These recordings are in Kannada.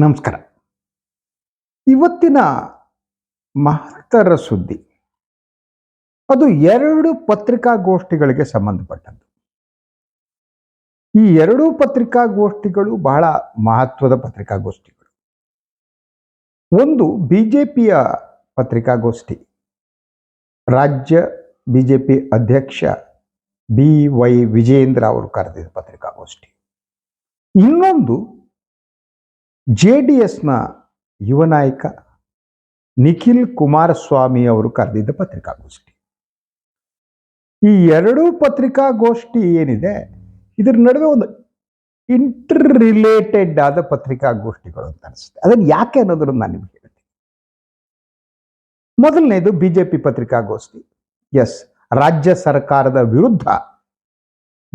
ನಮಸ್ಕಾರ. ಇವತ್ತಿನ ಮಹತ್ತರ ಸುದ್ದಿ. ಅದು ಎರಡು ಪತ್ರಿಕಾಗೋಷ್ಠಿಗಳಿಗೆ ಸಂಬಂಧಪಟ್ಟದ್ದು. ಈ ಎರಡೂ ಪತ್ರಿಕಾಗೋಷ್ಠಿಗಳು ಬಹಳ ಮಹತ್ವದ ಪತ್ರಿಕಾಗೋಷ್ಠಿಗಳು. ಒಂದು ಬಿಜೆಪಿಯ ಪತ್ರಿಕಾಗೋಷ್ಠಿ. ರಾಜ್ಯ ಬಿಜೆಪಿ ಅಧ್ಯಕ್ಷ ಬಿ ವೈ ವಿಜೇಂದ್ರ ಅವರು ಕರೆದಿದ್ದ ಪತ್ರಿಕಾಗೋಷ್ಠಿ. ಇನ್ನೊಂದು ಜೆ ಡಿ ಎಸ್ನ ಯುವ ನಾಯಕ ನಿಖಿಲ್ ಕುಮಾರಸ್ವಾಮಿ ಅವರು ಕರೆದಿದ್ದ ಪತ್ರಿಕಾಗೋಷ್ಠಿ. ಈ ಎರಡೂ ಪತ್ರಿಕಾಗೋಷ್ಠಿ ಏನಿದೆ, ಇದರ ನಡುವೆ ಒಂದು ಇಂಟರ್ ರಿಲೇಟೆಡ್ ಆದ ಪತ್ರಿಕಾಗೋಷ್ಠಿಗಳು ಅಂತ ಅನಿಸುತ್ತೆ. ಅದನ್ನು ಯಾಕೆ ಅನ್ನೋದನ್ನು ನಾನು ನಿಮ್ಗೆ ಹೇಳ್ತೀನಿ. ಮೊದಲನೇದು ಬಿಜೆಪಿ ಪತ್ರಿಕಾಗೋಷ್ಠಿ. ಎಸ್, ರಾಜ್ಯ ಸರ್ಕಾರದ ವಿರುದ್ಧ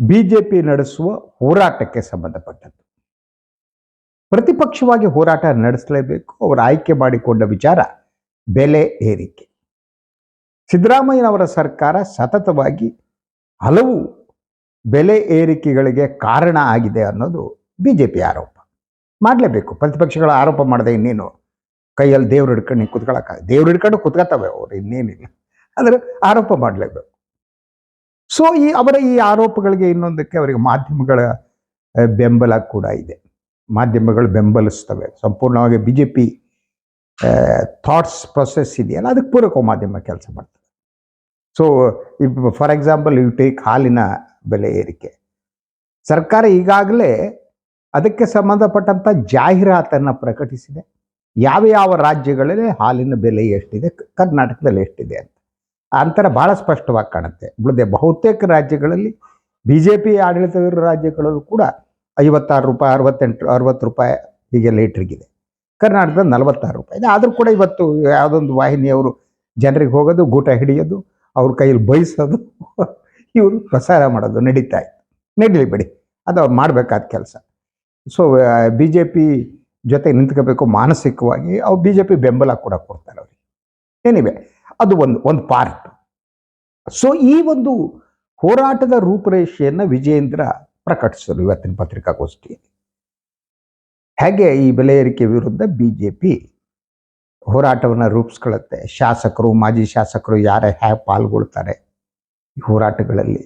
ಬಿಜೆಪಿ ನಡೆಸುವ ಹೋರಾಟಕ್ಕೆ ಸಂಬಂಧಪಟ್ಟದ್ದು. ಪ್ರತಿಪಕ್ಷವಾಗಿ ಹೋರಾಟ ನಡೆಸಲೇಬೇಕು. ಅವರು ಆಯ್ಕೆ ಮಾಡಿಕೊಂಡ ವಿಚಾರ ಬೆಲೆ ಏರಿಕೆ. ಸಿದ್ದರಾಮಯ್ಯನವರ ಸರ್ಕಾರ ಸತತವಾಗಿ ಹಲವು ಬೆಲೆ ಏರಿಕೆಗಳಿಗೆ ಕಾರಣ ಆಗಿದೆ ಅನ್ನೋದು ಬಿ ಜೆ ಪಿ ಆರೋಪ. ಮಾಡಲೇಬೇಕು. ಪ್ರತಿಪಕ್ಷಗಳ ಆರೋಪ ಮಾಡದೆ ಇನ್ನೇನು ಕೈಯಲ್ಲಿ ದೇವ್ರು ಹಿಡ್ಕೊಂಡು ಕುತ್ಕೊಳಕ ದೇವ್ರು ಹಿಡ್ಕೊಂಡು ಕುತ್ಕೋತವೆ ಅವರು ಇನ್ನೇನಿಲ್ಲ. ಆದರೆ ಆರೋಪ ಮಾಡಲೇಬೇಕು. ಸೊ ಈ, ಅವರ ಈ ಆರೋಪಗಳಿಗೆ ಇನ್ನೊಂದಕ್ಕೆ ಅವರಿಗೆ ಮಾಧ್ಯಮಗಳ ಬೆಂಬಲ ಕೂಡ ಇದೆ. ಮಾಧ್ಯಮಗಳು ಬೆಂಬಲಿಸ್ತವೆ. ಸಂಪೂರ್ಣವಾಗಿ B J P thoughts process ಇದೆಯಲ್ಲ ಅದಕ್ಕೆ ಪೂರಕ ಮಾಧ್ಯಮ ಕೆಲಸ ಮಾಡ್ತದೆ. So for example you take ಹಾಲಿನ ಬೆಲೆ ಏರಿಕೆ. ಸರ್ಕಾರ ಈಗಾಗಲೇ ಅದಕ್ಕೆ ಸಂಬಂಧಪಟ್ಟಂಥ ಜಾಹೀರಾತನ್ನು ಪ್ರಕಟಿಸಿದೆ. ಯಾವ ಯಾವ ರಾಜ್ಯಗಳಲ್ಲಿ ಹಾಲಿನ ಬೆಲೆ ಎಷ್ಟಿದೆ? ಕರ್ನಾಟಕದಲ್ಲಿ ಎಷ್ಟಿದೆ ಅಂತ. ಅಂತರ ಭಾಳ ಸ್ಪಷ್ಟವಾಗಿ ಕಾಣುತ್ತೆ. ಉಳಿದ ಬಹುತೇಕ ರಾಜ್ಯಗಳಲ್ಲಿ ಬಿ ಜೆ ಪಿ ಆಡಳಿತವಿರೋ ರಾಜ್ಯಗಳಲ್ಲೂ ಕೂಡ ಐವತ್ತಾರು ರೂಪಾಯಿ, ಅರವತ್ತೆಂಟು, ಅರವತ್ತು ರೂಪಾಯಿ ಹೀಗೆ ಲೀಟ್ರಿಗಿದೆ ಕರ್ನಾಟಕದ ನಲವತ್ತಾರು ರೂಪಾಯಿ. ಇದೆ ಆದರೂ ಕೂಡ ಇವತ್ತು ಯಾವುದೊಂದು ವಾಹಿನಿಯವರು ಜನರಿಗೆ ಹೋಗೋದು, ಗೂಟ ಹಿಡಿಯೋದು, ಅವ್ರ ಕೈಯಲ್ಲಿ ಬಯಸೋದು, ಇವರು ಪ್ರಸಾರ ಮಾಡೋದು ನಡೀತಾ ಇತ್ತು. ನಡೀಲಿ ಬಿಡಿ, ಅದು ಅವ್ರು ಮಾಡಬೇಕಾದ ಕೆಲಸ. ಸೊ ಬಿ ಜೆ ಪಿ ಜೊತೆ ನಿಂತ್ಕೋಬೇಕು ಮಾನಸಿಕವಾಗಿ, ಅವ್ರು ಬಿ ಜೆ ಪಿ ಬೆಂಬಲ ಕೂಡ ಕೊಡ್ತಾರೆ ಅವ್ರಿಗೆ. ಏನಿವೆ ಅದು ಒಂದು ಒಂದು ಪಾರ್ಟ್ ಸೊ ಈ ಒಂದು ಹೋರಾಟದ ರೂಪುರೇಷೆಯನ್ನು ವಿಜೇಂದ್ರ ಪ್ರಕಟಿಸಿದರು ಇವತ್ತಿನ ಪತ್ರಿಕಾಗೋಷ್ಠಿಯಲ್ಲಿ ಹೇಗೆ ಈ ಬೆಲೆ ಏರಿಕೆ ವಿರುದ್ಧ ಬಿ ಜೆ ಪಿ ಹೋರಾಟವನ್ನು ರೂಪಿಸ್ಕೊಳ್ಳುತ್ತೆ? ಶಾಸಕರು, ಮಾಜಿ ಶಾಸಕರು ಯಾರೇ ಹೇಗೆ ಪಾಲ್ಗೊಳ್ತಾರೆ ಈ ಹೋರಾಟಗಳಲ್ಲಿ?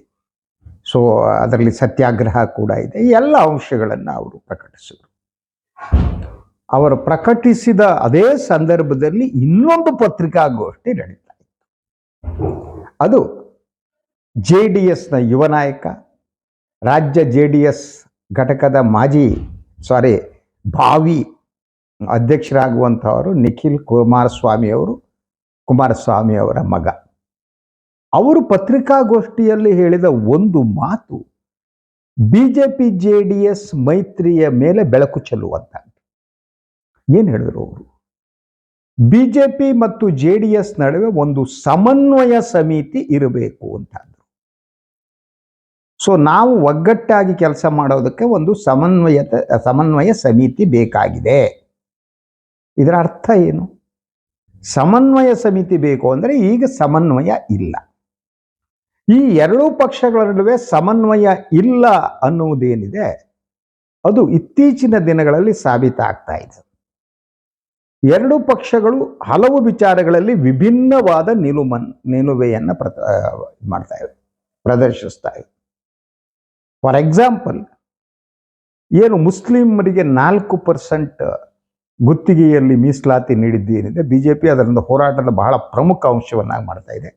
ಸೊ ಅದರಲ್ಲಿ ಸತ್ಯಾಗ್ರಹ ಕೂಡ ಇದೆ. ಎಲ್ಲ ಅಂಶಗಳನ್ನು ಅವರು ಪ್ರಕಟಿಸಿದರು. ಅವರು ಪ್ರಕಟಿಸಿದ ಅದೇ ಸಂದರ್ಭದಲ್ಲಿ ಇನ್ನೊಂದು ಪತ್ರಿಕಾಗೋಷ್ಠಿ ನಡೀತಾ ಇತ್ತು. ಅದು ಜೆ ಡಿ ಎಸ್ನ ಯುವ ನಾಯಕ ರಾಜ್ಯ ಜೆ ಡಿ ಎಸ್ ಘಟಕದ ಮಾಜಿ ಸಾರಿ ಭಾವಿ ಅಧ್ಯಕ್ಷರಾಗುವಂಥವರು ನಿಖಿಲ್ ಕುಮಾರಸ್ವಾಮಿ ಅವರು, ಕುಮಾರಸ್ವಾಮಿ ಅವರ ಮಗ. ಅವರು ಪತ್ರಿಕಾಗೋಷ್ಠಿಯಲ್ಲಿ ಹೇಳಿದ ಒಂದು ಮಾತು, B J P J D S ಮೈತ್ರಿಯ ಮೇಲೆ ಬೆಳಕು ಚೆಲ್ಲುವಂತ ಏನು ಹೇಳಿದ್ರು ಅವರು? ಬಿ ಜೆ ಪಿ ಮತ್ತು ಜೆ ಡಿ ಎಸ್ ನಡುವೆ ಒಂದು ಸಮನ್ವಯ ಸಮಿತಿ ಇರಬೇಕು ಅಂತ ಸೊ ನಾವು ಒಗ್ಗಟ್ಟಾಗಿ ಕೆಲಸ ಮಾಡೋದಕ್ಕೆ ಒಂದು ಸಮನ್ವಯ ಸಮನ್ವಯ ಸಮಿತಿ ಬೇಕಾಗಿದೆ. ಇದರ ಅರ್ಥ ಏನು? ಸಮನ್ವಯ ಸಮಿತಿ ಬೇಕು ಅಂದರೆ ಈಗ ಸಮನ್ವಯ ಇಲ್ಲ. ಈ ಎರಡೂ ಪಕ್ಷಗಳ ನಡುವೆ ಸಮನ್ವಯ ಇಲ್ಲ ಅನ್ನುವುದೇನಿದೆ? ಅದು ಇತ್ತೀಚಿನ ದಿನಗಳಲ್ಲಿ ಸಾಬೀತಾಗ್ತಾ ಇದೆ. ಎರಡು ಪಕ್ಷಗಳು ಹಲವು ವಿಚಾರಗಳಲ್ಲಿ ವಿಭಿನ್ನವಾದ ನಿಲುಮನ್, ನಿಲುವೆಯನ್ನು ಪ್ರತ ಮಾಡ್ತಾ ಇವೆ, ಪ್ರದರ್ಶಿಸ್ತಾ ಇವೆ. ಫಾರ್ ಎಕ್ಸಾಂಪಲ್ ಏನು ಮುಸ್ಲಿಮರಿಗೆ ನಾಲ್ಕು ಪರ್ಸೆಂಟ್ ಗುತ್ತಿಗೆಯಲ್ಲಿ ಮೀಸಲಾತಿ ನೀಡಿದ್ದೇನಿದೆ ಬಿ ಜೆ ಪಿ ಅದರಿಂದ ಹೋರಾಟದ ಬಹಳ ಪ್ರಮುಖ ಅಂಶವನ್ನಾಗಿ ಮಾಡ್ತಾ ಇದೆ.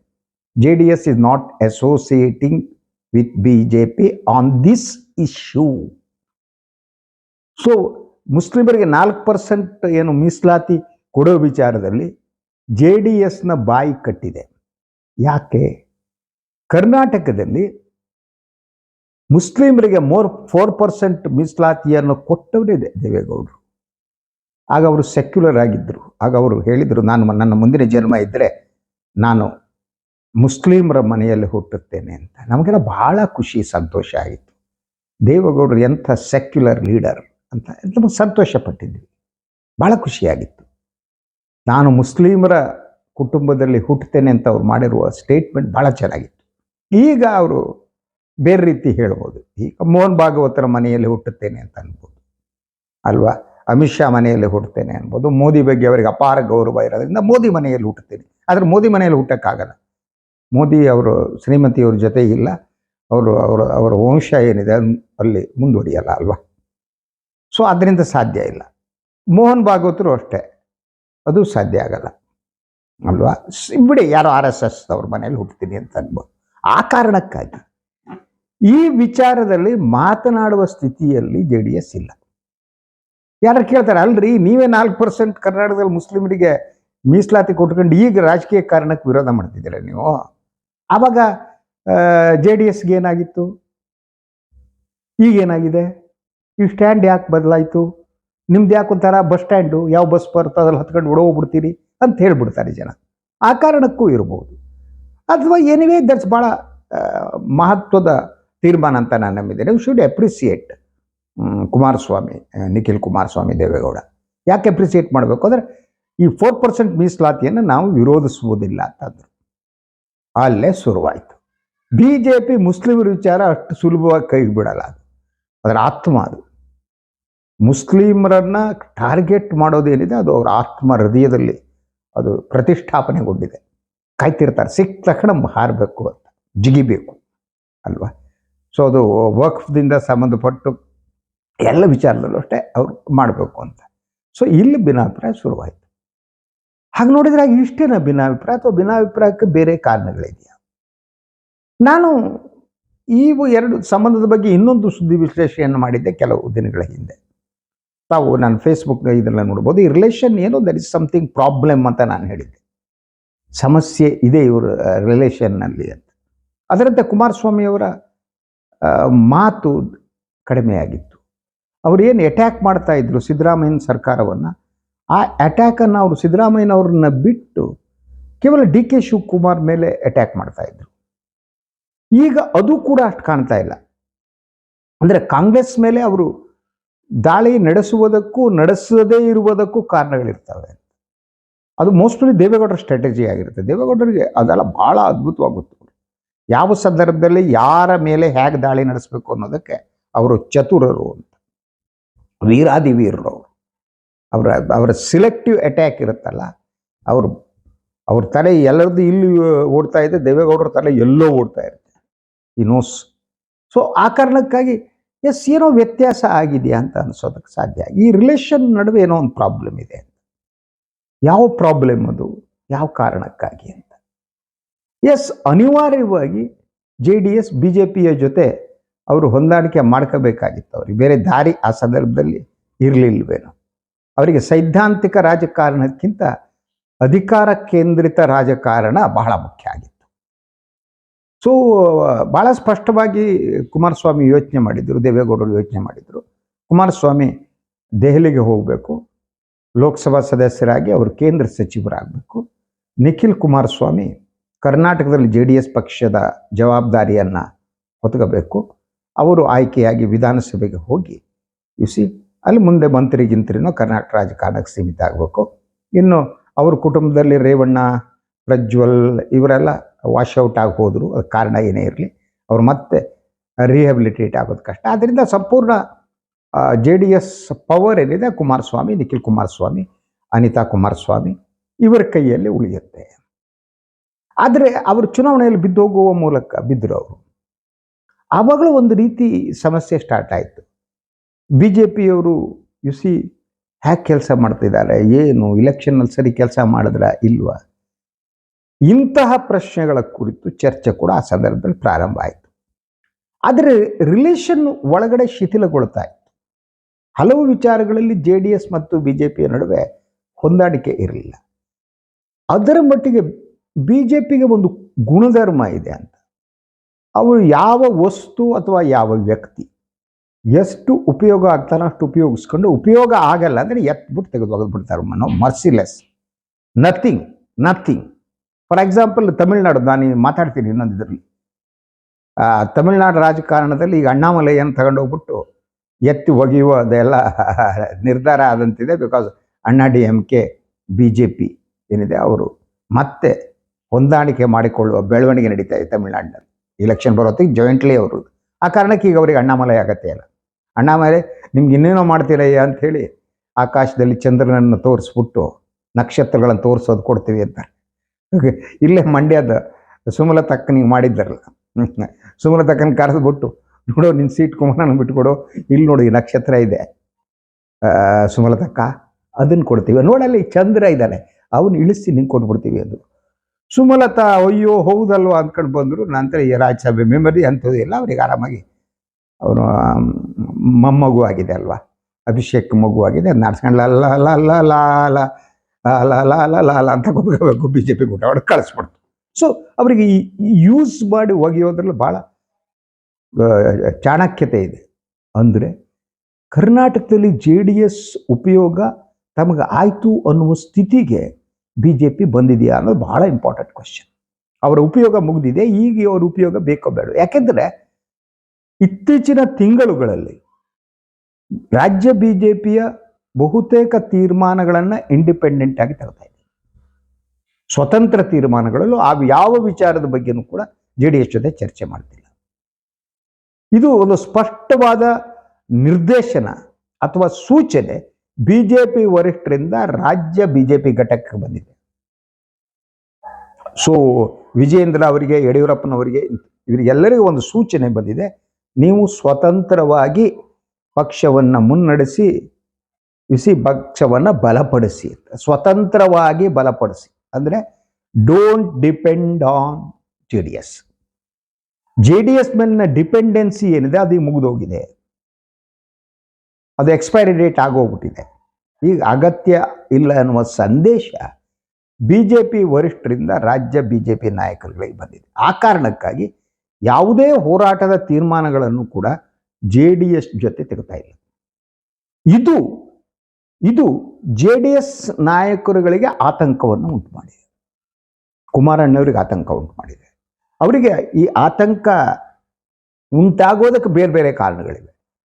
J D S is not associating with B J P on this issue so ಮುಸ್ಲಿಮರಿಗೆ ನಾಲ್ಕು ಪರ್ಸೆಂಟ್ ಏನು ಮೀಸಲಾತಿ ಕೊಡೋ ವಿಚಾರದಲ್ಲಿ ಜೆ ಡಿ ಎಸ್ನ ಬಾಯಿ ಕಟ್ಟಿದೆ. ಯಾಕೆ? ಕರ್ನಾಟಕದಲ್ಲಿ ಮುಸ್ಲಿಮರಿಗೆ ಮೋರ್ ಫೋರ್ ಪರ್ಸೆಂಟ್ ಮೀಸಲಾತಿಯನ್ನು ಕೊಟ್ಟವರೇ ದೇವೇಗೌಡರು. ಆಗ ಅವರು ಸೆಕ್ಯುಲರ್ ಆಗಿದ್ದರು ಆಗ ಅವರು ಹೇಳಿದರು, ನಾನು ನನ್ನ ಮುಂದಿನ ಜನ್ಮ ಇದ್ದರೆ ನಾನು ಮುಸ್ಲಿಮರ ಮನೆಯಲ್ಲಿ ಹುಟ್ಟುತ್ತೇನೆ ಅಂತ. ನಮಗೆಲ್ಲ ಬಹಳ ಖುಷಿ, ಸಂತೋಷ ಆಯಿತು ದೇವೇಗೌಡರು ಎಂಥ ಸೆಕ್ಯುಲರ್ ಲೀಡರ್ ಅಂತ ನಮಗೆ ಸಂತೋಷ ಪಟ್ಟಿದ್ವಿ ಭಾಳ ಖುಷಿಯಾಗಿತ್ತು ನಾನು ಮುಸ್ಲಿಮರ ಕುಟುಂಬದಲ್ಲಿ ಹುಟ್ಟುತ್ತೇನೆ ಅಂತ ಅವ್ರು ಮಾಡಿರುವ ಸ್ಟೇಟ್ಮೆಂಟ್ ಭಾಳ ಚೆನ್ನಾಗಿತ್ತು. ಈಗ ಅವರು ಬೇರೆ ರೀತಿ ಹೇಳ್ಬೋದು ಈಗ ಮೋಹನ್ ಭಾಗವತರ ಮನೆಯಲ್ಲಿ ಹುಟ್ಟುತ್ತೇನೆ ಅಂತ ಅನ್ಬೋದು. ಅಲ್ವಾ? ಅಮಿತ್ ಶಾ ಮನೆಯಲ್ಲಿ ಹುಟ್ಟುತ್ತೇನೆ ಅನ್ಬೋದು. ಮೋದಿ ಬಗ್ಗೆ ಅವರಿಗೆ ಅಪಾರ ಗೌರವ ಇರೋದ್ರಿಂದ ಮೋದಿ ಮನೆಯಲ್ಲಿ ಹುಟ್ಟುತ್ತೇನೆ. ಆದರೆ ಮೋದಿ ಮನೆಯಲ್ಲಿ ಹುಟ್ಟೋಕ್ಕಾಗಲ್ಲ. ಮೋದಿ ಅವರು ಶ್ರೀಮತಿಯವ್ರ ಜೊತೆ ಇಲ್ಲ. ಅವರು, ಅವರ ಅವರ ವಂಶ ಏನಿದೆ ಅಲ್ಲಿ ಮುಂದುವರಿಯಲ್ಲ, ಅಲ್ವಾ? ಸೊ ಅದರಿಂದ ಸಾಧ್ಯ ಇಲ್ಲ. ಮೋಹನ್ ಭಾಗವತರು ಅಷ್ಟೇ. ಅದು ಸಾಧ್ಯ ಆಗಲ್ಲ. ಅಲ್ವಾ? ಬಿಡಿ ಯಾರೋ ಆರ್ ಎಸ್ ಎಸ್ ಅವ್ರ ಮನೇಲಿ ಹುಡ್ತೀನಿ ಅಂತ ಅನ್ಬೋದು. ಆ ಕಾರಣಕ್ಕಾಗಿ. ಈ ವಿಚಾರದಲ್ಲಿ ಮಾತನಾಡುವ ಸ್ಥಿತಿಯಲ್ಲಿ ಜೆ ಡಿ ಎಸ್ ಇಲ್ಲ. ಯಾರು ಕೇಳ್ತಾರೆ, ಅಲ್ರಿ, ನೀವೇ ನಾಲ್ಕು ಪರ್ಸೆಂಟ್ ಕರ್ನಾಟಕದಲ್ಲಿ ಮುಸ್ಲಿಮರಿಗೆ ಮೀಸಲಾತಿ ಕೊಟ್ಕೊಂಡು ಈಗ ರಾಜಕೀಯ ಕಾರಣಕ್ಕೆ ವಿರೋಧ ಮಾಡ್ತಿದ್ದೀರ ನೀವು? ಆವಾಗ ಜೆ ಡಿ ಎಸ್ಗೆ ಏನಾಗಿತ್ತು? ಈಗೇನಾಗಿದೆ? ಈ ಸ್ಟ್ಯಾಂಡ್ ಯಾಕೆ ಬದಲಾಯಿತು? ನಿಮ್ದು ಯಾಕೆ ಒಂಥರ ಬಸ್ ಸ್ಟ್ಯಾಂಡು, ಯಾವ ಬಸ್ ಅದ್ರಲ್ಲಿ ಹತ್ಕೊಂಡು ಓಡೋಗ್ಬಿಡ್ತೀರಿ ಅಂತ ಹೇಳ್ಬಿಡ್ತಾರೆ ಜನ. ಆ ಕಾರಣಕ್ಕೂ ಇರ್ಬೋದು. ಅಥವಾ ಏನಿವೆ ದಟ್ಸ್ ಭಾಳ ಮಹತ್ವದ ತೀರ್ಮಾನ ಅಂತ ನಾನು ನಂಬಿದ್ದೇನೆ. You should appreciate Kumaraswamy Nikhil Kumaraswamy Deve Gowda. ಯಾಕೆ ಅಪ್ರಿಸಿಯೇಟ್ ಮಾಡಬೇಕು ಅಂದರೆ ಈ ಫೋರ್ ಪರ್ಸೆಂಟ್ ಮೀಸಲಾತಿಯನ್ನು ನಾವು ವಿರೋಧಿಸುವುದಿಲ್ಲ ಅಂತಂದರು. ಅಲ್ಲೇ ಶುರುವಾಯಿತು. ಬಿ ಜೆ ಪಿ ಮುಸ್ಲಿಮರ ವಿಚಾರ ಅಷ್ಟು ಸುಲಭವಾಗಿ ಕೈಗೆ ಬಿಡಲ್ಲ ಅದು. ಅದರ ಆತ್ಮ ಅದು. ಮುಸ್ಲಿಮರನ್ನು ಟಾರ್ಗೆಟ್ ಮಾಡೋದೇನಿದೆ ಅದು ಅವರ ಆತ್ಮ ಹೃದಯದಲ್ಲಿ ಅದು ಪ್ರತಿಷ್ಠಾಪನೆಗೊಂಡಿದೆ. ಕಾಯ್ತಿರ್ತಾರೆ. ಸಿಕ್ಕ ತಕ್ಷಣ ಹಾರಬೇಕು ಅಂತ. ಜಿಗಿಬೇಕು. ಅಲ್ವಾ? ಸೊ ಅದು ವಕ್ಫ್ದಿಂದ ಸಂಬಂಧಪಟ್ಟು ಎಲ್ಲ ವಿಚಾರದಲ್ಲೂ ಅಷ್ಟೇ ಅವ್ರು ಮಾಡಬೇಕು ಅಂತ. ಸೊ ಇಲ್ಲಿ ಭಿನ್ನಾಭಿಪ್ರಾಯ ಶುರುವಾಯಿತು. ಹಾಗೆ ನೋಡಿದ್ರೆ ಇಷ್ಟೇನ ಭಿನ್ನಾಭಿಪ್ರಾಯ ಅಥವಾ ಭಿನ್ನಾಭಿಪ್ರಾಯಕ್ಕೆ ಬೇರೆ ಕಾರಣಗಳಿದೆಯಾ? ನಾನು ಈ ಎರಡು ಸಂಬಂಧದ ಬಗ್ಗೆ ಇನ್ನೊಂದು ಸುದ್ದಿ ವಿಶ್ಲೇಷಣೆಯನ್ನು ಮಾಡಿದ್ದೆ ಕೆಲವು ದಿನಗಳ ಹಿಂದೆ. ತಾವು ನಾನು ಫೇಸ್ಬುಕ್ ಇದೆಲ್ಲ ನೋಡ್ಬೋದು. ಈ ರಿಲೇಷನ್ ಏನು ದಟ್ ಇಸ್ ಸಮಥಿಂಗ್ ಪ್ರಾಬ್ಲಮ್ ಅಂತ ನಾನು ಹೇಳಿದ್ದೆ. ಸಮಸ್ಯೆ ಇದೆ ಇವರು ರಿಲೇಷನ್ನಲ್ಲಿ ಅಂತ. ಅದರಂತೆ ಕುಮಾರಸ್ವಾಮಿಯವರ ಮಾತು ಕಡಿಮೆಯಾಗಿತ್ತು. ಅವ್ರು ಏನು ಅಟ್ಯಾಕ್ ಮಾಡ್ತಾ ಇದ್ರು ಸಿದ್ದರಾಮಯ್ಯನ ಸರ್ಕಾರವನ್ನು? ಆ ಅಟ್ಯಾಕನ್ನು ಅವರು ಸಿದ್ದರಾಮಯ್ಯನವ್ರನ್ನ ಬಿಟ್ಟು ಕೇವಲ ಡಿ ಕೆ ಶಿವಕುಮಾರ್ ಮೇಲೆ ಅಟ್ಯಾಕ್ ಮಾಡ್ತಾ ಇದ್ರು. ಈಗ ಅದು ಕೂಡ ಅಷ್ಟು ಕಾಣ್ತಾ ಇಲ್ಲ. ಅಂದರೆ ಕಾಂಗ್ರೆಸ್ ಮೇಲೆ ಅವರು ದಾಳಿ ನಡೆಸುವುದಕ್ಕೂ ನಡೆಸದೇ ಇರುವುದಕ್ಕೂ ಕಾರಣಗಳಿರ್ತವೆ ಅದು ಮೋಸ್ಟ್ಲಿ ದೇವೇಗೌಡರ ಸ್ಟ್ರಾಟಜಿ ಆಗಿರುತ್ತೆ. ದೇವೇಗೌಡರಿಗೆ ಅದೆಲ್ಲ ಭಾಳ ಅದ್ಭುತವಾಗಿ ಗೊತ್ತು. ಯಾವ ಸಂದರ್ಭದಲ್ಲಿ ಯಾರ ಮೇಲೆ ಹೇಗೆ ದಾಳಿ ನಡೆಸಬೇಕು ಅನ್ನೋದಕ್ಕೆ ಅವರು ಚತುರರು ಅಂತ. ವೀರಾದಿ ವೀರರು ಅವರು, ಅವರ ಅವರ ಸಿಲೆಕ್ಟಿವ್ ಅಟ್ಯಾಕ್ ಇರುತ್ತಲ್ಲ, ಅವರು, ಅವ್ರ ತಲೆ ಎಲ್ಲರದ್ದು ಇಲ್ಲಿ ಓಡ್ತಾ ಇದೆ, ದೇವೇಗೌಡರ ತಲೆ ಎಲ್ಲೋ ಓಡ್ತಾ ಇರುತ್ತೆ. ಈ ನೋಸ್ ಸೊ ಆ ಕಾರಣಕ್ಕಾಗಿ ಎಸ್ ಏನೋ ವ್ಯತ್ಯಾಸ ಆಗಿದೆಯಾ ಅಂತ ಅನ್ಸೋದಕ್ಕೆ ಸಾಧ್ಯ. ಈ ರಿಲೇಷನ್ ನಡುವೆ ಏನೋ ಒಂದು ಪ್ರಾಬ್ಲಮ್ ಇದೆ ಯಾವ ಪ್ರಾಬ್ಲಮ್ ಅದು? ಯಾವ ಕಾರಣಕ್ಕಾಗಿ ಅಂತ. ಎಸ್, ಅನಿವಾರ್ಯವಾಗಿ J D S, B J ಪಿಯ ಜೊತೆ ಅವರು ಹೊಂದಾಣಿಕೆ ಮಾಡ್ಕೋಬೇಕಾಗಿತ್ತು ಅವ್ರಿಗೆ. ಬೇರೆ ದಾರಿ ಆ ಸಂದರ್ಭದಲ್ಲಿ ಇರಲಿಲ್ವೇನೋ. ಅವರಿಗೆ ಸೈದ್ಧಾಂತಿಕ ರಾಜಕಾರಣಕ್ಕಿಂತ ಅಧಿಕಾರ ಕೇಂದ್ರಿತ ರಾಜಕಾರಣ ಬಹಳ ಮುಖ್ಯ ಆಗಿತ್ತು. ಸೊ, ಬಹಳ ಸ್ಪಷ್ಟವಾಗಿ ಕುಮಾರಸ್ವಾಮಿ ಯೋಚನೆ ಮಾಡಿದರು, ದೇವೇಗೌಡರು ಯೋಚನೆ ಮಾಡಿದರು. ಕುಮಾರಸ್ವಾಮಿ ದೆಹಲಿಗೆ ಹೋಗಬೇಕು. ಲೋಕಸಭಾ ಸದಸ್ಯರಾಗಿ ಅವರು ಕೇಂದ್ರ ಸಚಿವರಾಗಬೇಕು. ನಿಖಿಲ್ ಕುಮಾರಸ್ವಾಮಿ ಕರ್ನಾಟಕದಲ್ಲಿ ಜೆ ಡಿ ಎಸ್ ಪಕ್ಷದ ಜವಾಬ್ದಾರಿಯನ್ನು ಹೊತ್ಕೋಬೇಕು. ಅವರು ಆಯ್ಕೆಯಾಗಿ ವಿಧಾನಸಭೆಗೆ ಹೋಗಿ ಸಿ ಅಲ್ಲಿ ಮುಂದೆ ಮಂತ್ರಿ ಗಿಂತ್ರಿನೋ ಕರ್ನಾಟಕ ರಾಜಕಾರಣಕ್ಕೆ ಸೀಮಿತ ಆಗಬೇಕು. ಇನ್ನು ಅವ್ರ ಕುಟುಂಬದಲ್ಲಿ ರೇವಣ್ಣ, ಪ್ರಜ್ವಲ್ ಇವರೆಲ್ಲ ವಾಶ್ಔಟ್ ಆಗಿ ಹೋದರು. ಅದು ಕಾರಣ ಏನೇ ಇರಲಿ, ಅವ್ರು ಮತ್ತೆ ರಿಹ್ಯಾಬಿಲಿಟೇಟ್ ಆಗೋದು ಕಷ್ಟ. ಆದ್ದರಿಂದ ಸಂಪೂರ್ಣ ಜೆ ಡಿ ಎಸ್ ಪವರ್ ಏನಿದೆ? ಕುಮಾರಸ್ವಾಮಿ, ನಿಖಿಲ್ ಕುಮಾರಸ್ವಾಮಿ, ಅನಿತಾ ಕುಮಾರಸ್ವಾಮಿ, ಇವರ ಕೈಯಲ್ಲಿ ಉಳಿಯುತ್ತೆ. ಆದರೆ ಅವರು ಚುನಾವಣೆಯಲ್ಲಿ ಬಿದ್ದೋಗುವ ಮೂಲಕ ಬಿದ್ದರು ಅವರು. ಆವಾಗಲೂ ಒಂದು ರೀತಿ ಸಮಸ್ಯೆ ಸ್ಟಾರ್ಟ್ ಆಯಿತು. ಬಿ ಜೆ ಪಿಯವರು ಯು ಸಿ ಹ್ಯಾಕ್ ಕೆಲಸ ಮಾಡ್ತಿದ್ದಾರೆ? ಏನು? ಇಲೆಕ್ಷನ್ನಲ್ಲಿ ಸರಿ ಕೆಲಸ ಮಾಡಿದ್ರ ಇಲ್ವಾ? ಇಂತಹ ಪ್ರಶ್ನೆಗಳ ಕುರಿತು ಚರ್ಚೆ ಕೂಡ ಆ ಸಂದರ್ಭದಲ್ಲಿ ಪ್ರಾರಂಭ ಆಯಿತು. ಆದರೆ ರಿಲೇಷನ್ ಒಳಗಡೆ ಶಿಥಿಲಗೊಳ್ತಾ ಇತ್ತು. ಹಲವು ವಿಚಾರಗಳಲ್ಲಿ ಜೆ ಮತ್ತು ಬಿ ಜೆ ಪಿಯ ನಡುವೆ ಹೊಂದಾಣಿಕೆ ಇರಲಿಲ್ಲ. ಅದರ ಮಟ್ಟಿಗೆ ಬಿ ಜೆ ಪಿಗೆ ಒಂದು ಗುಣಧರ್ಮ ಇದೆ ಅಂತ. ಅವರು ಯಾವ ವಸ್ತು ಅಥವಾ ಯಾವ ವ್ಯಕ್ತಿ ಎಷ್ಟು ಉಪಯೋಗ ಆಗ್ತಾನೋ ಅಷ್ಟು ಉಪಯೋಗಿಸ್ಕೊಂಡು ಉಪಯೋಗ ಆಗಲ್ಲ ಅಂದರೆ ಎತ್ಬಿಟ್ಟು ತೆಗೆದು ಒಗೆದ್ಬಿಡ್ತಾರೆ ಮನೋ merciless nothing nothing for example Tamil Nadu, ನಾನು ಮಾತಾಡ್ತೀನಿ ಇನ್ನೊಂದು ಇದರಲ್ಲಿ. ತಮಿಳ್ನಾಡು ರಾಜಕಾರಣದಲ್ಲಿ ಈಗ ಅಣ್ಣಾಮಲೈಯನ್ನು ತಗೊಂಡೋಗ್ಬಿಟ್ಟು ಎತ್ತಿ ಒಗೆಯುವ ಅದೆಲ್ಲ ನಿರ್ಧಾರ ಆದಂತಿದೆ because Anna D M K B J P ಏನಿದೆ, ಅವರು ಮತ್ತೆ ಹೊಂದಾಣಿಕೆ ಮಾಡಿಕೊಳ್ಳುವ ಬೆಳವಣಿಗೆ ನಡೀತಾ ಇದೆ ತಮಿಳ್ನಾಡಿನಲ್ಲಿ. ಇಲೆಕ್ಷನ್ ಬರೋತ್ತಿಗೆ ಜಾಯಿಂಟ್ಲಿ ಅವರು. ಆ ಕಾರಣಕ್ಕೆ ಈಗ ಅವರಿಗೆ ಅಣ್ಣಾಮಲೈ ಆಗತ್ತೆ ಇಲ್ಲ ಅಣ್ಣಾಮಲೆ, ನಿಮ್ಗೆ ಇನ್ನೇನೋ ಮಾಡ್ತೀರಯ್ಯ ಅಂತ ಹೇಳಿ ಆಕಾಶದಲ್ಲಿ ಚಂದ್ರನನ್ನು ತೋರಿಸ್ಬಿಟ್ಟು ನಕ್ಷತ್ರಗಳನ್ನು ತೋರಿಸೋದು ಕೊಡ್ತೀವಿ ಅಂತ ಇಲ್ಲೇ ಮಂಡ್ಯದ ಸುಮಲತಕ್ಕನಿಗೆ ಮಾಡಿದ್ದಾರಲ್ಲ. ಸುಮಲತಕ್ಕನ ಕರೆದ್ಬಿಟ್ಟು, ನೋಡು ನಿನ್ನ ಸೀಟ್ ಕುಮಾರನ ಬಿಟ್ಕೊಡು ಇಲ್ಲಿ ನೋಡಿ ನಕ್ಷತ್ರ ಇದೆ. ಸುಮಲತಕ್ಕ ಅದನ್ನು ಕೊಡ್ತೀವಿ. ನೋಡಲ್ಲಿ ಚಂದ್ರ ಇದ್ದಾನೆ. ಅವನು ಇಳಿಸಿ ನಿಂಗೆ ಕೊಟ್ಬಿಡ್ತೀವಿ ಅದು. ಸುಮಲತಾ ಅಯ್ಯೋ ಹೌದಲ್ವ ಅಂದ್ಕೊಂಡು ಬಂದರು ನಂತರ ಈ ರಾಜ್ಯಸಭೆ ಮೆಂಬರಿ ಅಂಥದ್ದು ಎಲ್ಲ ಅವರಿಗೆ ಆರಾಮಾಗಿ ಅವನು ಮೊಮ್ಮಗು ಆಗಿದೆ ಅಲ್ವಾ ಅಭಿಷೇಕ್ ಮಗು ಆಗಿದೆ ಅದು ನಡ್ಸ್ಕೊಂಡು ಲಲ್ಲ ಲಲ್ಲ ಅಂತ ಗೊಬ್ಬರಬೇಕು ಬಿ ಜೆ ಪಿ ಗುಟ ಅವ್ರಿಗೆ ಕಳಿಸ್ಬಿಡ್ತು ಸೊ ಅವರಿಗೆ ಯೂಸ್ ಮಾಡಿ ಒಗೆಯೋದ್ರಲ್ಲಿ ಭಾಳ ಚಾಣಕ್ಯತೆ ಇದೆ ಅಂದರೆ ಕರ್ನಾಟಕದಲ್ಲಿ ಜೆ ಡಿ ಎಸ್ ಉಪಯೋಗ ತಮಗೆ ಆಯಿತು ಅನ್ನುವ ಸ್ಥಿತಿಗೆ ಬಿ ಜೆ ಪಿ ಬಂದಿದೆಯಾ ಅನ್ನೋದು ಬಹಳ ಇಂಪಾರ್ಟೆಂಟ್ ಕ್ವಶನ್ ಅವರ ಉಪಯೋಗ ಮುಗಿದಿದೆ, ಈಗ ಅವ್ರ ಉಪಯೋಗ ಬೇಕೋ ಬೇಡ ಯಾಕೆಂದರೆ ಇತ್ತೀಚಿನ ತಿಂಗಳುಗಳಲ್ಲಿ ರಾಜ್ಯ ಬಿ ಜೆ ಪಿಯ ಬಹುತೇಕ ತೀರ್ಮಾನಗಳನ್ನು ಇಂಡಿಪೆಂಡೆಂಟ್ ಆಗಿ ತರ್ತಾ ಇದೆ. ಸ್ವತಂತ್ರ ತೀರ್ಮಾನಗಳಲ್ಲೂ ಆ ಯಾವ ವಿಚಾರದ ಬಗ್ಗೆನೂ ಕೂಡ ಜೆ ಡಿ ಎಸ್ ಜೊತೆ ಚರ್ಚೆ ಮಾಡ್ತಿಲ್ಲ. ಇದು ಒಂದು ಸ್ಪಷ್ಟವಾದ ನಿರ್ದೇಶನ ಅಥವಾ ಸೂಚನೆ ಬಿಜೆಪಿ ವರಿಷ್ಠರಿಂದ ರಾಜ್ಯ ಬಿಜೆಪಿ ಘಟಕಕ್ಕೆ ಬಂದಿದೆ. ಸೊ ವಿಜಯೇಂದ್ರ ಅವರಿಗೆ, ಯಡಿಯೂರಪ್ಪನವರಿಗೆ ಇವರಿಗೆಲ್ಲರಿಗೂ ಒಂದು ಸೂಚನೆ ಬಂದಿದೆ. ನೀವು ಸ್ವತಂತ್ರವಾಗಿ ಪಕ್ಷವನ್ನು ಮುನ್ನಡೆಸಿ ಇಸಿ ಪಕ್ಷವನ್ನು ಬಲಪಡಿಸಿ, ಸ್ವತಂತ್ರವಾಗಿ ಬಲಪಡಿಸಿ. ಅಂದರೆ don't depend on J D S J D S ಮೇಲಿನ ಡಿಪೆಂಡೆನ್ಸಿ ಏನಿದೆ, ಅದು ಮುಗಿದೋಗಿದೆ. ಅದು ಎಕ್ಸ್ಪೈರಿ ಡೇಟ್ ಆಗೋಗ್ಬಿಟ್ಟಿದೆ. ಈಗ ಅಗತ್ಯ ಇಲ್ಲ ಅನ್ನುವ ಸಂದೇಶ ಬಿ ಜೆ ಪಿ ವರಿಷ್ಠರಿಂದ ರಾಜ್ಯ ಬಿ ಜೆ ಪಿ ನಾಯಕರುಗಳಿಗೆ ಬಂದಿದೆ. ಆ ಕಾರಣಕ್ಕಾಗಿ ಯಾವುದೇ ಹೋರಾಟದ ತೀರ್ಮಾನಗಳನ್ನು ಕೂಡ ಜೆ ಡಿ ಎಸ್ ಜೊತೆ ತೆಗೆತಾ ಇಲ್ಲ. ಇದು ಇದು ಜೆ ಡಿ ಎಸ್ ನಾಯಕರುಗಳಿಗೆ ಆತಂಕವನ್ನು ಉಂಟು ಮಾಡಿದೆ ಕುಮಾರಣ್ಣವರಿಗೆ ಆತಂಕ ಉಂಟು ಮಾಡಿದೆ ಅವರಿಗೆ ಈ ಆತಂಕ ಉಂಟಾಗೋದಕ್ಕೆ ಬೇರೆ ಬೇರೆ ಕಾರಣಗಳಿವೆ.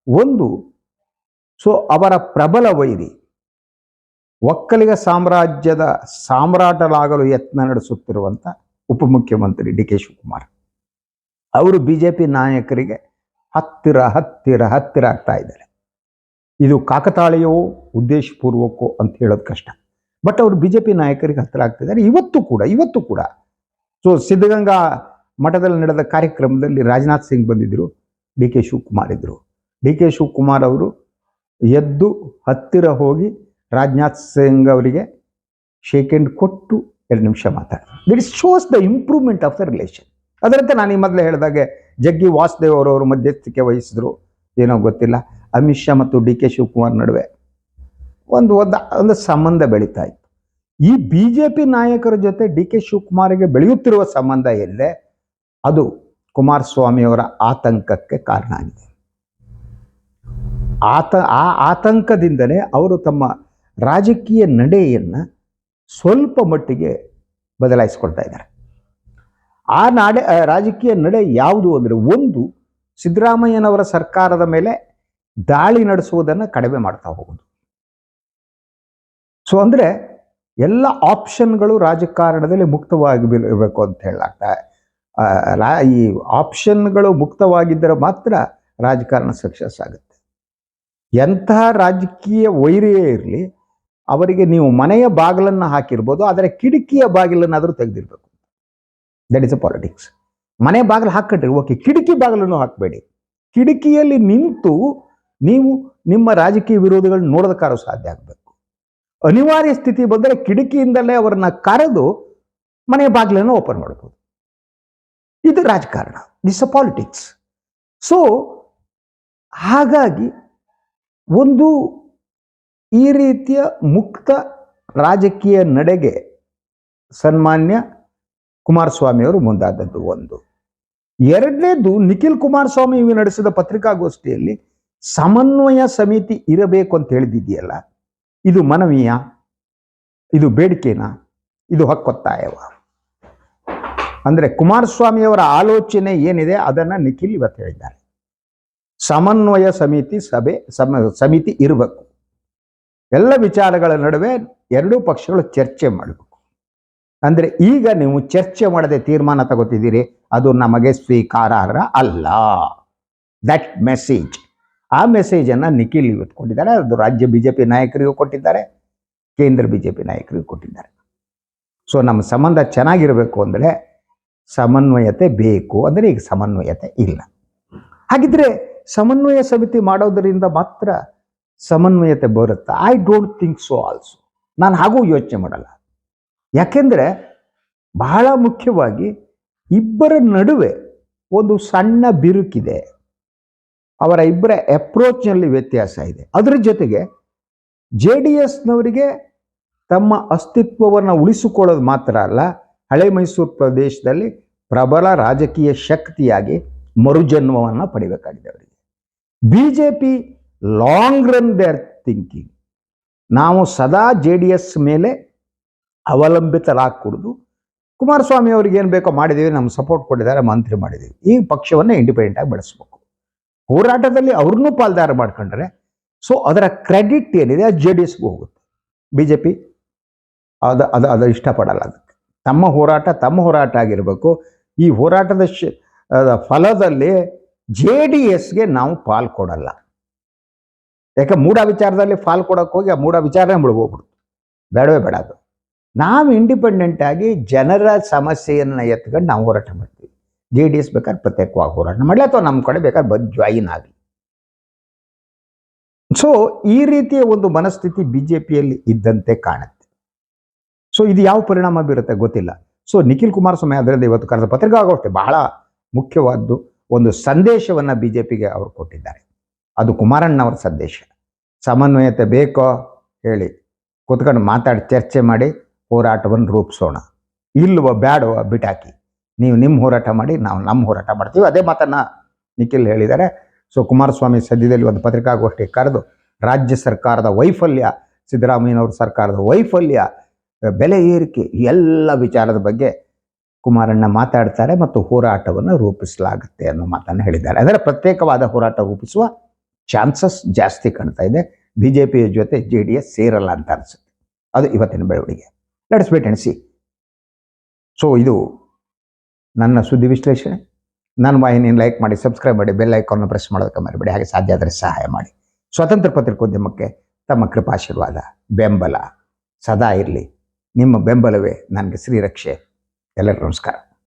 ಒಂದು, ಸೊ ಅವರ ಪ್ರಬಲ ವೈರಿ ಒಕ್ಕಲಿಗ ಸಾಮ್ರಾಜ್ಯದ ಸಾಮ್ರಾಟರಾಗಲು ಯತ್ನ ನಡೆಸುತ್ತಿರುವಂಥ ಉಪಮುಖ್ಯಮಂತ್ರಿ ಡಿ ಕೆ ಶಿವಕುಮಾರ್. ಅವರು ಬಿ ಜೆ ಪಿ ನಾಯಕರಿಗೆ ಹತ್ತಿರ ಹತ್ತಿರ ಹತ್ತಿರ ಆಗ್ತಾ ಇದ್ದಾರೆ. ಇದು ಕಾಕತಾಳೀಯವೋ ಉದ್ದೇಶಪೂರ್ವಕೋ ಅಂತ ಹೇಳೋದು ಕಷ್ಟ. ಬಟ್ ಅವರು ಬಿ ಜೆ ಪಿ ನಾಯಕರಿಗೆ ಹತ್ತಿರ ಆಗ್ತಿದ್ದಾರೆ ಇವತ್ತು ಕೂಡ ಇವತ್ತು ಕೂಡ. ಸೊ ಸಿದ್ಧಗಂಗಾ ಮಠದಲ್ಲಿ ನಡೆದ ಕಾರ್ಯಕ್ರಮದಲ್ಲಿ ರಾಜನಾಥ್ ಸಿಂಗ್ ಬಂದಿದ್ದರು ಡಿ ಕೆ ಶಿವಕುಮಾರ್ ಇದ್ದರು ಡಿ ಕೆ ಶಿವಕುಮಾರ್ ಅವರು ಎದ್ದು ಹತ್ತಿರ ಹೋಗಿ ರಾಜನಾಥ್ ಸಿಂಗ್ ಅವರಿಗೆ ಶೇಕ್ ಎಂಡ್ ಕೊಟ್ಟು ಎರಡು ನಿಮಿಷ ಮಾತಾಡ್ತಾರೆ that is shows the improvement of the relation ಅದರಂತೆ ನಾನು ಈ ಮೊದಲೇ ಹೇಳಿದಾಗೆ, ಜಗ್ಗಿ ವಾಸುದೇವ್ ಅವರವರು ಮಧ್ಯಸ್ಥಿಕೆ ವಹಿಸಿದ್ರು. ಏನೋ ಗೊತ್ತಿಲ್ಲ. ಅಮಿತ್ ಶಾ ಮತ್ತು ಡಿ ಕೆ ಶಿವಕುಮಾರ್ ನಡುವೆ ಒಂದು ಒಂದು ಒಂದು ಸಂಬಂಧ ಬೆಳೀತಾ ಇತ್ತು. ಈ ಬಿ ಜೆ ಪಿ ನಾಯಕರ ಜೊತೆ ಡಿ ಕೆ ಶಿವಕುಮಾರ್ಗೆ ಬೆಳೆಯುತ್ತಿರುವ ಸಂಬಂಧ ಎಲ್ಲೇ ಅದು ಕುಮಾರಸ್ವಾಮಿಯವರ ಆತಂಕಕ್ಕೆ ಕಾರಣ ಆಗಿದೆ. ಆತ, ಆ ಆತಂಕದಿಂದಲೇ ಅವರು ತಮ್ಮ ರಾಜಕೀಯ ನಡೆಯನ್ನು ಸ್ವಲ್ಪ ಮಟ್ಟಿಗೆ ಬದಲಾಯಿಸ್ಕೊಳ್ತಾ ಇದ್ದಾರೆ. ಆ ನಾಡೆ ರಾಜಕೀಯ ನಡೆ ಯಾವುದು ಅಂದರೆ ಒಂದು, ಸಿದ್ದರಾಮಯ್ಯನವರ ಸರ್ಕಾರದ ಮೇಲೆ ದಾಳಿ ನಡೆಸುವುದನ್ನು ಕಡಿಮೆ ಮಾಡ್ತಾ ಹೋಗೋದು ಸೊ ಅಂದರೆ ಎಲ್ಲ ಆಪ್ಷನ್ಗಳು ರಾಜಕಾರಣದಲ್ಲಿ ಮುಕ್ತವಾಗಿ ಬೀಳಬೇಕು ಅಂತ ಹೇಳಲಾಗ್ತಾ ರಾ, ಈ ಆಪ್ಷನ್ಗಳು ಮುಕ್ತವಾಗಿದ್ದರೆ ಮಾತ್ರ ರಾಜಕಾರಣ ಸಕ್ಸಸ್ ಆಗುತ್ತೆ. ಎಂತಹ ರಾಜಕೀಯ ವೈರಿಯೇ ಇರಲಿ ಅವರಿಗೆ ನೀವು ಮನೆಯ ಬಾಗಿಲನ್ನು ಹಾಕಿರ್ಬೋದು, ಆದರೆ ಕಿಟಕಿಯ ಬಾಗಿಲನ್ನಾದರೂ ತೆಗೆದಿರ್ಬೇಕು. ದಟ್ ಇಸ್ ಅ ಪಾಲಿಟಿಕ್ಸ್ ಮನೆ ಬಾಗಿಲು ಹಾಕಿಟ್ರಿ ಓಕೆ. ಕಿಟಕಿ ಬಾಗಿಲನ್ನು ಹಾಕಬೇಡಿ. ಕಿಟಕಿಯಲ್ಲಿ ನಿಂತು ನೀವು ನಿಮ್ಮ ರಾಜಕೀಯ ವಿರೋಧಿಗಳನ್ನ ನೋಡೋದಕ್ಕಾದ್ರೂ ಸಾಧ್ಯ ಆಗಬೇಕು? ಅನಿವಾರ್ಯ ಸ್ಥಿತಿ ಬಂದರೆ ಕಿಟಕಿಯಿಂದಲೇ ಅವರನ್ನ ಕರೆದು ಮನೆಯ ಬಾಗಿಲನ್ನು ಓಪನ್ ಮಾಡ್ಬೋದು. ಇದು ರಾಜಕಾರಣ. ದಿಸ್ ಅ ಪಾಲಿಟಿಕ್ಸ್ ಸೊ ಹಾಗಾಗಿ ಒಂದು ಈ ರೀತಿಯ ಮುಕ್ತ ರಾಜಕೀಯ ನಡೆಗೆ ಸನ್ಮಾನ್ಯ ಕುಮಾರಸ್ವಾಮಿಯವರು ಮುಂದಾದದ್ದು ಒಂದು. ಎರಡನೇದು ನಿಖಿಲ್ ಕುಮಾರಸ್ವಾಮಿ ಇವು ನಡೆಸಿದ ಪತ್ರಿಕಾಗೋಷ್ಠಿಯಲ್ಲಿ ಸಮನ್ವಯ ಸಮಿತಿ ಇರಬೇಕು ಅಂತ ಹೇಳಿದಿದೆಯಲ್ಲ, ಇದು ಮನವಿಯ, ಇದು ಬೇಡಿಕೆನಾ, ಇದು ಹಕ್ಕೊತ್ತಾಯವ ಅಂದ್ರೆ ಕುಮಾರಸ್ವಾಮಿಯವರ ಆಲೋಚನೆ ಏನಿದೆ ಅದನ್ನ ನಿಖಿಲ್ ಇವತ್ತು ಹೇಳಿದ್ದಾರೆ. ಸಮನ್ವಯ ಸಮಿತಿ ಸಭೆ, ಸಮ ಸಮಿತಿ ಇರಬೇಕು. ಎಲ್ಲ ವಿಚಾರಗಳ ನಡುವೆ ಎರಡೂ ಪಕ್ಷಗಳು ಚರ್ಚೆ ಮಾಡಬೇಕು. ಅಂದರೆ ಈಗ ನೀವು ಚರ್ಚೆ ಮಾಡದೆ ತೀರ್ಮಾನ ತಗೋತಿದ್ದೀರಿ, ಅದು ನಮಗೆ ಸ್ವೀಕಾರಾರ್ಹ ಅಲ್ಲ. ದಟ್ ಮೆಸೇಜ್ ಆ ಮೆಸೇಜನ್ನು ನಿಖಿಲ್ ಇವತ್ತು ಅದು ರಾಜ್ಯ ಬಿ ಜೆ ಪಿ ನಾಯಕರಿಗೂ ಕೊಟ್ಟಿದ್ದಾರೆ, ಕೇಂದ್ರ ಬಿ ಜೆ ಪಿ ನಾಯಕರಿಗೂ ಕೊಟ್ಟಿದ್ದಾರೆ. ಸೊ ನಮ್ಮ ಸಂಬಂಧ ಚೆನ್ನಾಗಿರಬೇಕು ಅಂದರೆ ಸಮನ್ವಯತೆ ಬೇಕು ಅಂದರೆ ಈಗ ಸಮನ್ವಯತೆ ಇಲ್ಲ. ಹಾಗಿದ್ರೆ ಸಮನ್ವಯ ಸಮಿತಿ ಮಾಡೋದರಿಂದ ಮಾತ್ರ ಸಮನ್ವಯತೆ ಬರುತ್ತಾ? I don't think so also ನಾನು ಹಾಗೂ ಯೋಚನೆ ಮಾಡಲ್ಲ. ಯಾಕೆಂದರೆ ಬಹಳ ಮುಖ್ಯವಾಗಿ ಇಬ್ಬರ ನಡುವೆ ಒಂದು ಸಣ್ಣ ಬಿರುಕಿದೆ. ಅವರ ಇಬ್ಬರ ಅಪ್ರೋಚ್ನಲ್ಲಿ ವ್ಯತ್ಯಾಸ ಇದೆ. ಅದರ ಜೊತೆಗೆ ಜೆ ಡಿ ಎಸ್ನವರಿಗೆ ತಮ್ಮ ಅಸ್ತಿತ್ವವನ್ನು ಉಳಿಸಿಕೊಳ್ಳೋದು ಮಾತ್ರ ಅಲ್ಲ, ಹಳೆ ಮೈಸೂರು ಪ್ರದೇಶದಲ್ಲಿ ಪ್ರಬಲ ರಾಜಕೀಯ ಶಕ್ತಿಯಾಗಿ ಮರುಜನ್ಮವನ್ನು ಪಡಿಬೇಕಾಗಿದೆ ಅವರಿಗೆ. B J P long run they are thinking ನಾವು ಸದಾ ಜೆ ಡಿ ಎಸ್ ಮೇಲೆ ಅವಲಂಬಿತರಾಗಕೂಡ್ದು. ಕುಮಾರಸ್ವಾಮಿ ಅವ್ರಿಗೆ ಏನು ಬೇಕೋ ಮಾಡಿದ್ದೀವಿ ನಮ್ಮ ಸಪೋರ್ಟ್ ಕೊಟ್ಟಿದ್ದಾರೆ, ಮಂತ್ರಿ ಮಾಡಿದ್ದೀವಿ ಈ ಪಕ್ಷವನ್ನು ಇಂಡಿಪೆಂಡೆಂಟ್ ಆಗಿ ಬೆಳೆಸ್ಬೇಕು. ಹೋರಾಟದಲ್ಲಿ ಅವ್ರನ್ನೂ ಪಾಲ್ದಾರ ಮಾಡ್ಕೊಂಡ್ರೆ ಸೊ ಅದರ ಕ್ರೆಡಿಟ್ ಏನಿದೆ, ಅದು ಜೆ ಡಿ ಎಸ್ಗೂ ಹೋಗುತ್ತೆ. ಬಿ ಜೆ ಪಿ, ಅದು ಅದು ಅದು ಇಷ್ಟಪಡಲ್ಲ ಅದಕ್ಕೆ. ತಮ್ಮ ಹೋರಾಟ ತಮ್ಮ ಹೋರಾಟ ಆಗಿರಬೇಕು. ಈ ಹೋರಾಟದ ಶ ಫಲದಲ್ಲಿ ಜೆ ಡಿ ಎಸ್ಗೆ ನಾವು ಪಾಲ್ ಕೊಡಲ್ಲ. ಯಾಕೆ ಮೂಢ ವಿಚಾರದಲ್ಲಿ ಫಾಲ್ ಕೊಡೋಕೆ ಹೋಗಿ ಆ ಮೂಢ ವಿಚಾರನೇ ಮುಳುಗೋಗ್ಬಿಡ್ತು ಬೇಡವೇ ಬೇಡ ಅದು. ನಾವು ಇಂಡಿಪೆಂಡೆಂಟ್ ಆಗಿ ಜನರ ಸಮಸ್ಯೆಯನ್ನು ಎತ್ಕೊಂಡು ನಾವು ಹೋರಾಟ ಮಾಡ್ತೀವಿ. ಜೆ ಡಿ ಎಸ್ ಬೇಕಾದ್ರೆ ಪ್ರತ್ಯೇಕವಾಗಿ ಹೋರಾಟ ಮಾಡಲಿ ಅಥವಾ ನಮ್ಮ ಕಡೆ ಬೇಕಾದ್ರೆ ಬಂದು ಜಾಯಿನ್ ಆಗಲಿ. ಸೊ ಈ ರೀತಿಯ ಒಂದು ಮನಸ್ಥಿತಿ ಬಿ ಜೆ ಪಿಯಲ್ಲಿ ಇದ್ದಂತೆ ಕಾಣುತ್ತೆ. ಸೊ ಇದು ಯಾವ ಪರಿಣಾಮ ಬೀರುತ್ತೆ ಗೊತ್ತಿಲ್ಲ. ಸೊ ನಿಖಿಲ್ ಕುಮಾರಸ್ವಾಮಿ ಅದರಿಂದ ಇವತ್ತು ಕರೆದ ಪತ್ರಿಕಾಗೋಷ್ಠಿ ಬಹಳ ಮುಖ್ಯವಾದ್ದು ಒಂದು ಸಂದೇಶವನ್ನು ಬಿ ಜೆ ಪಿಗೆ ಅವರು ಕೊಟ್ಟಿದ್ದಾರೆ. ಅದು ಕುಮಾರಣ್ಣವರ ಸಂದೇಶ. ಸಮನ್ವಯತೆ ಬೇಕೋ ಹೇಳಿ ಕೂತ್ಕೊಂಡು ಮಾತಾಡಿ, ಚರ್ಚೆ ಮಾಡಿ, ಹೋರಾಟವನ್ನು ರೂಪಿಸೋಣ. ಇಲ್ವೋ ಬ್ಯಾಡವೋ ಬಿಟಾಕಿ. ನೀವು ನಿಮ್ಮ ಹೋರಾಟ ಮಾಡಿ, ನಾವು ನಮ್ಮ ಹೋರಾಟ ಮಾಡ್ತೀವಿ. ಅದೇ ಮಾತನ್ನು ನಿಖಿಲ್ ಹೇಳಿದ್ದಾರೆ. ಸೊ, ಕುಮಾರಸ್ವಾಮಿ ಸದ್ಯದಲ್ಲಿ ಒಂದು ಪತ್ರಿಕಾಗೋಷ್ಠಿ ಕರೆದು, ರಾಜ್ಯ ಸರ್ಕಾರದ ವೈಫಲ್ಯ, ಸಿದ್ದರಾಮಯ್ಯನವ್ರ ಸರ್ಕಾರದ ವೈಫಲ್ಯ, ಬೆಲೆ ಏರಿಕೆ, ಎಲ್ಲ ವಿಚಾರದ ಬಗ್ಗೆ ಕುಮಾರಣ್ಣ ಮಾತಾಡ್ತಾರೆ ಮತ್ತು ಹೋರಾಟವನ್ನು ರೂಪಿಸಲಾಗುತ್ತೆ ಅನ್ನೋ ಮಾತನ್ನು ಹೇಳಿದ್ದಾರೆ. ಅದರ ಪ್ರತ್ಯೇಕವಾದ ಹೋರಾಟ ರೂಪಿಸುವ ಚಾನ್ಸಸ್ ಜಾಸ್ತಿ ಕಾಣ್ತಾ ಇದೆ. ಬಿ ಜೆ ಪಿಯ ಜೊತೆ ಜೆ ಡಿ ಎಸ್ ಸೇರಲ್ಲ ಅಂತ ಅನಿಸುತ್ತೆ. ಅದು ಇವತ್ತಿನ ಬೆಳವಣಿಗೆ. ವೇಟ್ ಅಂಡ್ ಸಿ ಸೊ ಇದು ನನ್ನ ಸುದ್ದಿ ವಿಶ್ಲೇಷಣೆ. ನನ್ನ ವಾಹಿನಿಯನ್ನು ಲೈಕ್ ಮಾಡಿ ಸಬ್ಸ್ಕ್ರೈಬ್ ಮಾಡಿ ಬೆಲ್ ಐಕಾನ್ನ ಪ್ರೆಸ್ ಮಾಡೋದಕ್ಕೆ ಮರಿಬೇಡಿ. ಹಾಗೆ ಸಾಧ್ಯ ಆದರೆ ಸಹಾಯ ಮಾಡಿ. ಸ್ವತಂತ್ರ ಪತ್ರಿಕೋದ್ಯಮಕ್ಕೆ ತಮ್ಮ ಕೃಪಾಶೀರ್ವಾದ, ಬೆಂಬಲ ಸದಾ ಇರಲಿ. ನಿಮ್ಮ ಬೆಂಬಲವೇ ನನಗೆ ಶ್ರೀರಕ್ಷೆ. ಎಲ್ಲರಿಗೂ ನಮಸ್ಕಾರ.